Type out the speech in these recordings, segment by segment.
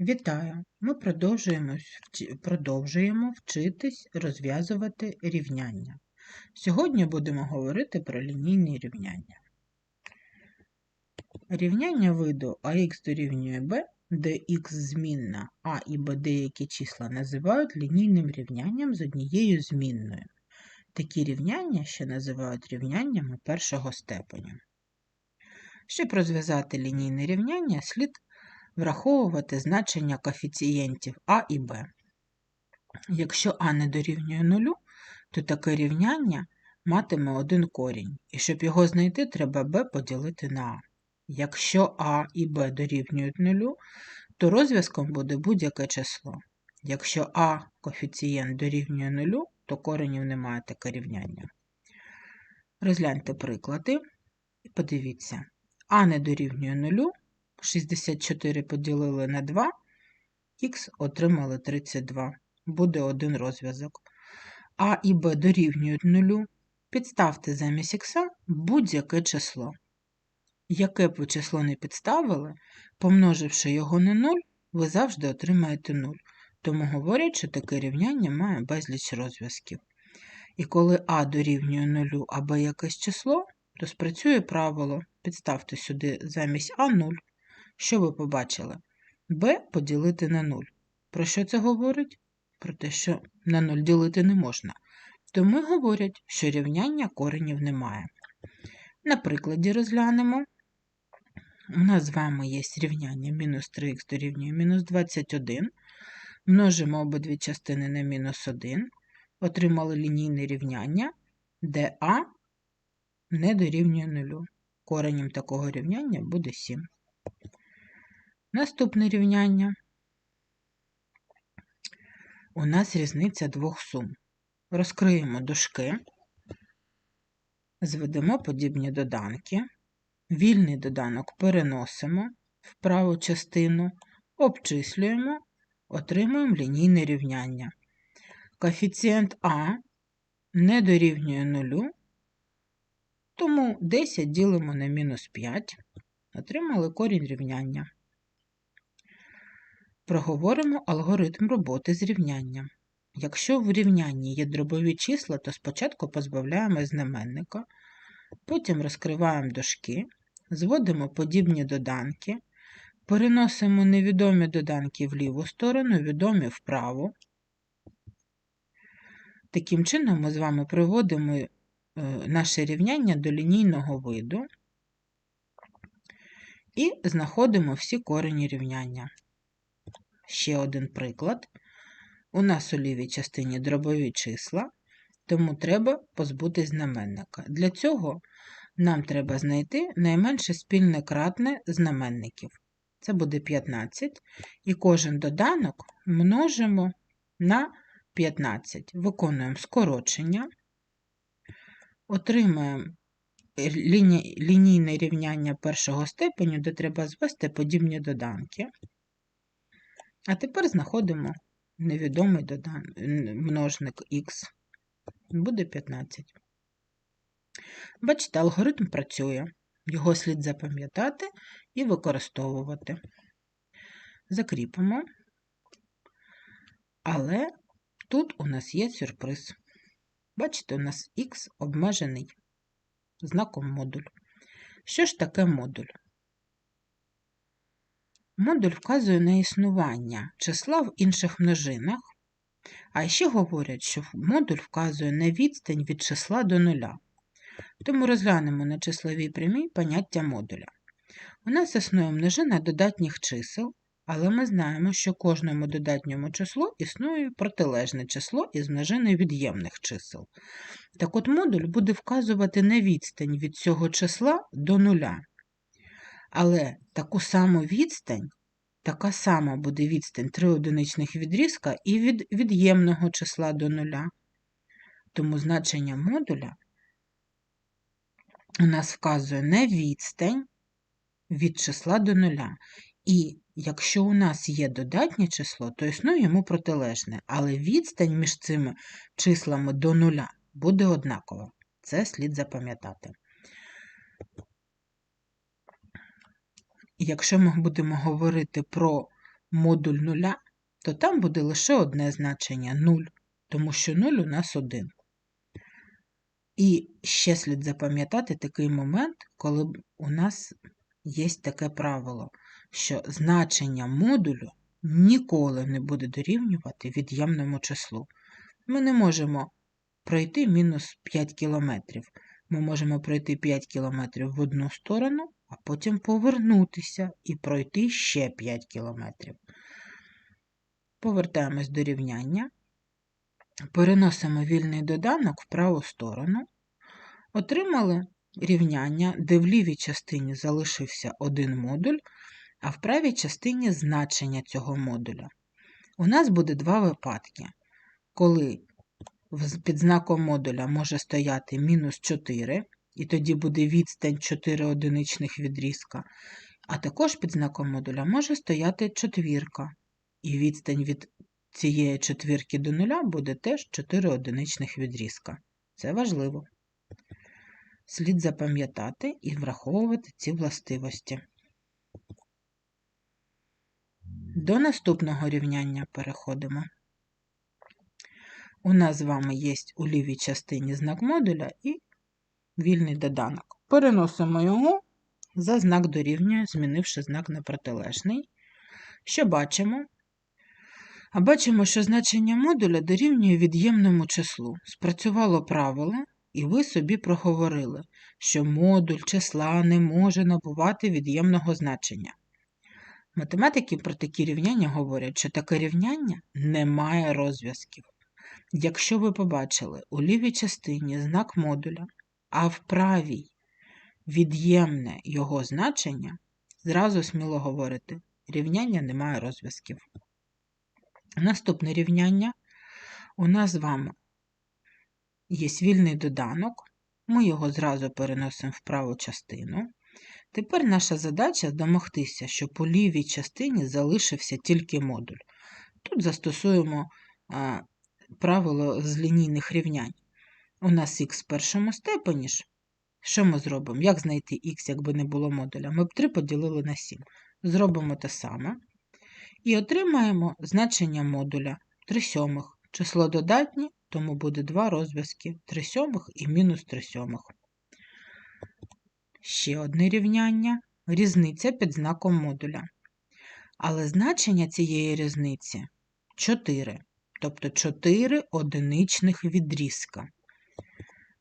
Вітаю! Ми продовжуємо, продовжуємо вчитись розв'язувати рівняння. Сьогодні будемо говорити про лінійні рівняння. Рівняння виду ax дорівнює b, де х змінна, а і b деякі числа називають лінійним рівнянням з однією змінною. Такі рівняння ще називають рівняннями першого степеня. Щоб розв'язати лінійне рівняння, слід враховувати значення коефіцієнтів а і б. Якщо а не дорівнює нулю, то таке рівняння матиме один корінь, і щоб його знайти, треба b поділити на а. Якщо а і б дорівнюють нулю, то розв'язком буде будь-яке число. Якщо а коефіцієнт дорівнює нулю, то коренів немає таке рівняння. Розгляньте приклади і подивіться. А не дорівнює нулю, 64 поділили на 2, х отримали 32. Буде один розв'язок. А і Б дорівнюють нулю. Підставте замість х будь-яке число. Яке б ви число не підставили, помноживши його на 0, ви завжди отримаєте 0. Тому говорять, що таке рівняння має безліч розв'язків. І коли а дорівнює 0, а b якесь число, то спрацює правило. Підставте сюди замість а 0. Що ви побачили? b поділити на 0. Про що це говорить? Про те, що на 0 ділити не можна. Тому говорять, що рівняння коренів немає. На прикладі розглянемо. У нас з вами є рівняння мінус 3х дорівнює мінус 21. Множимо обидві частини на мінус 1. Отримали лінійне рівняння, де а не дорівнює 0. Коренем такого рівняння буде 7. Наступне рівняння. У нас різниця двох сум. Розкриємо дужки, зведемо подібні доданки, вільний доданок переносимо в праву частину, обчислюємо, отримуємо лінійне рівняння. Коефіцієнт А не дорівнює нулю, тому 10 ділимо на мінус 5, отримали корінь рівняння. Проговоримо алгоритм роботи з рівнянням. Якщо в рівнянні є дробові числа, то спочатку позбавляємо знаменника, потім розкриваємо дужки, зводимо подібні доданки, переносимо невідомі доданки в ліву сторону, відомі вправо. Таким чином, ми з вами приводимо е, наше рівняння до лінійного виду і знаходимо всі корені рівняння. Ще один приклад. У нас у лівій частині дробові числа, тому треба позбутись знаменника. Для цього нам треба знайти найменше спільне кратне знаменників. Це буде 15, і кожен доданок множимо на 15. Виконуємо скорочення, отримаємо ліні... лінійне рівняння першого степеню, де треба звести подібні доданки. А тепер знаходимо невідомий додан... множник х. Буде 15. Бачите, алгоритм працює. Його слід запам'ятати і використовувати. Закріпимо. Але тут у нас є сюрприз. Бачите, у нас х обмежений знаком модуль. Що ж таке модуль? Модуль вказує на існування числа в інших множинах, а ще говорять, що модуль вказує на відстань від числа до нуля. Тому розглянемо на числовій прямій поняття модуля. У нас існує множина додатніх чисел, але ми знаємо, що кожному додатньому числу існує протилежне число із множини від'ємних чисел. Так от модуль буде вказувати на відстань від цього числа до нуля. Але таку саму відстань, така сама буде відстань три одиничних відрізка і від від'ємного числа до нуля. Тому значення модуля у нас вказує на відстань від числа до нуля. І якщо у нас є додатнє число, то існує йому протилежне, але відстань між цими числами до нуля буде однакова. Це слід запам'ятати. Якщо ми будемо говорити про модуль нуля, то там буде лише одне значення 0, тому що 0 у нас 1. І ще слід запам'ятати такий момент, коли у нас є таке правило, що значення модулю ніколи не буде дорівнювати від'ємному числу. Ми не можемо пройти мінус 5 кілометрів. Ми можемо пройти 5 кілометрів в одну сторону, а потім повернутися і пройти ще 5 кілометрів. Повертаємось до рівняння. Переносимо вільний доданок в праву сторону. Отримали рівняння, де в лівій частині залишився один модуль, а в правій частині значення цього модуля. У нас буде два випадки, коли під знаком модуля може стояти мінус 4, і тоді буде відстань 4 одиничних відрізка, а також під знаком модуля може стояти четвірка, і відстань від цієї четвірки до нуля буде теж 4 одиничних відрізка. Це важливо. Слід запам'ятати і враховувати ці властивості. До наступного рівняння переходимо. У нас з вами є у лівій частині знак модуля і вільний доданок. Переносимо його за знак дорівнює, змінивши знак на протилежний. Що бачимо? А бачимо, що значення модуля дорівнює від'ємному числу. Спрацювало правило, і ви собі проговорили, що модуль числа не може набувати від'ємного значення. Математики про такі рівняння говорять, що таке рівняння не має розв'язків. Якщо ви побачили у лівій частині знак модуля, а в правій від'ємне його значення, зразу сміло говорити, рівняння не має розв'язків. Наступне рівняння у нас з вами є вільний доданок, ми його зразу переносимо в праву частину. Тепер наша задача домогтися, щоб у лівій частині залишився тільки модуль. Тут застосуємо а, правило з лінійних рівнянь. У нас х в першому степені ж. Що ми зробимо? Як знайти х, якби не було модуля? Ми б 3 поділили на 7. Зробимо те саме. І отримаємо значення модуля 3 сьомих. Число додатнє, тому буде два розв'язки 3 сьомих і мінус 3 сьомих. Ще одне рівняння різниця під знаком модуля. Але значення цієї різниці 4, тобто 4 одиничних відрізка.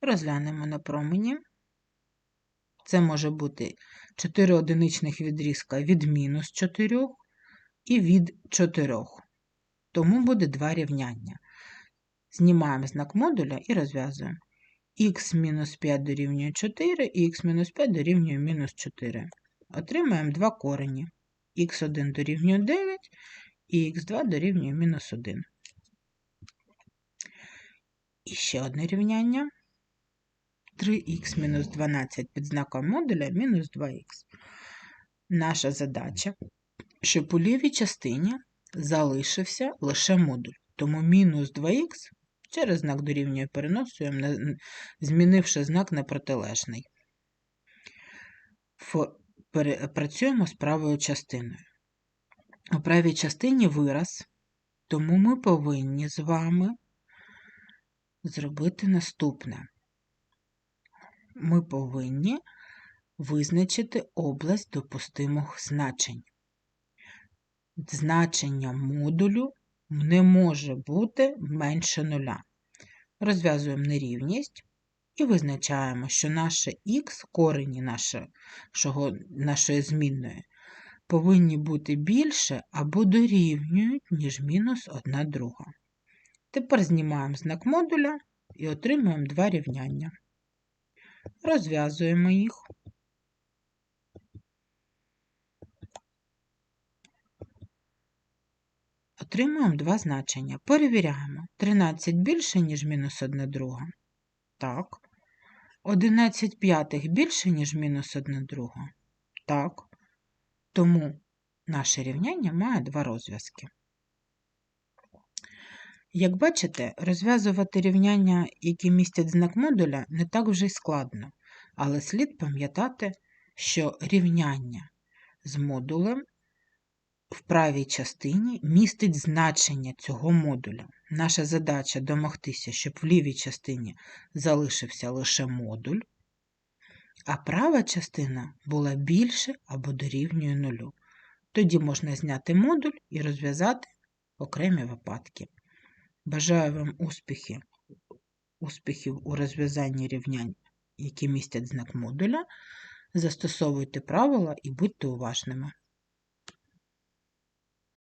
Розглянемо на промені. Це може бути 4 одиничних відрізка від мінус 4 і від 4. Тому буде два рівняння. Знімаємо знак модуля і розв'язуємо х-5 дорівнює 4 і х-5 дорівнює мінус 4. Отримаємо два корені. х1 дорівнює 9 і х2 дорівнює мінус 1. І ще одне рівняння. 3х-12 під знаком модуля мінус 2х. Наша задача, щоб у лівій частині залишився лише модуль. Тому мінус 2х через знак дорівнює переносуємо, змінивши знак на протилежний. Працюємо з правою частиною. У правій частині вираз, тому ми повинні з вами зробити наступне. Ми повинні визначити область допустимих значень. Значення модулю не може бути менше нуля. Розв'язуємо нерівність і визначаємо, що наше х, корені нашого, нашої змінної, повинні бути більше або дорівнюють, ніж мінус 1 друга. Тепер знімаємо знак модуля і отримуємо два рівняння. Розв'язуємо їх. Отримуємо два значення. Перевіряємо. 13 більше, ніж мінус 1 друга. Так. 11 п'ятих більше, ніж мінус 1 друга. Так. Тому наше рівняння має два розв'язки. Як бачите, розв'язувати рівняння, які містять знак модуля, не так вже й складно, але слід пам'ятати, що рівняння з модулем в правій частині містить значення цього модуля. Наша задача домогтися, щоб в лівій частині залишився лише модуль, а права частина була більше або дорівнює нулю. Тоді можна зняти модуль і розв'язати окремі випадки. Бажаю вам успіхи, успіхів у розв'язанні рівнянь, які містять знак модуля. Застосовуйте правила і будьте уважними.